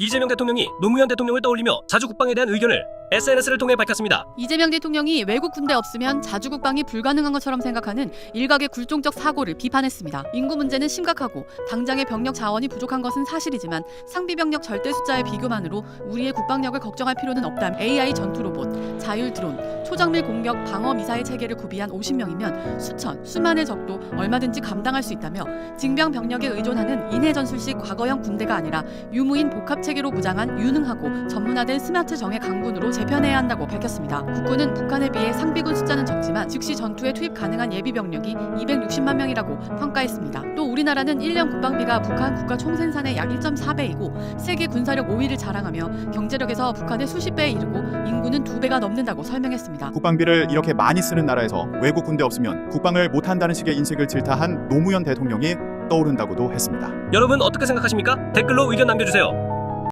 이재명 대통령이 노무현 대통령을 떠올리며 자주 국방에 대한 의견을 SNS를 통해 밝혔습니다. 이재명 대통령이 외국 군대 없으면 자주 국방이 불가능한 것처럼 생각하는 일각의 굴종적 사고를 비판했습니다. 인구 문제는 심각하고 당장의 병력 자원이 부족한 것은 사실이지만 상비 병력 절대 숫자의 비교만으로 우리의 국방력을 걱정할 필요는 없다. AI 전투 로봇, 자율 드론, 초정밀 공격 방어 미사일 체계를 구비한 50명이면 수천, 수만의 적도 얼마든지 감당할 수 있다며 징병 병력에 의존하는 인해 전술식 과거형 군대가 아니라 유무인 복합 체계로 무장한 유능하고 전문화된 스마트 정예 강군으로 재편해야 한다고 밝혔습니다. 국군은 북한에 비해 상비군 숫자는 적지만 즉시 전투에 투입 가능한 예비 병력이 260만 명이라고 평가했습니다. 또 우리나라는 1년 국방비가 북한 국가 총생산의 약 1.4배이고 세계 군사력 5위를 자랑하며 경제력에서 북한의 수십 배에 이르고 인구는 두 배가 넘는다고 설명했 습니다. 국방비를 이렇게 많이 쓰는 나라에서 외국 군대 없으면 국방을 못한다는 식의 인식을 질타한 노무현 대통령이 떠오른다고도 했습니다. 여러분 어떻게 생각하십니까? 댓글로 의견 남겨주세요.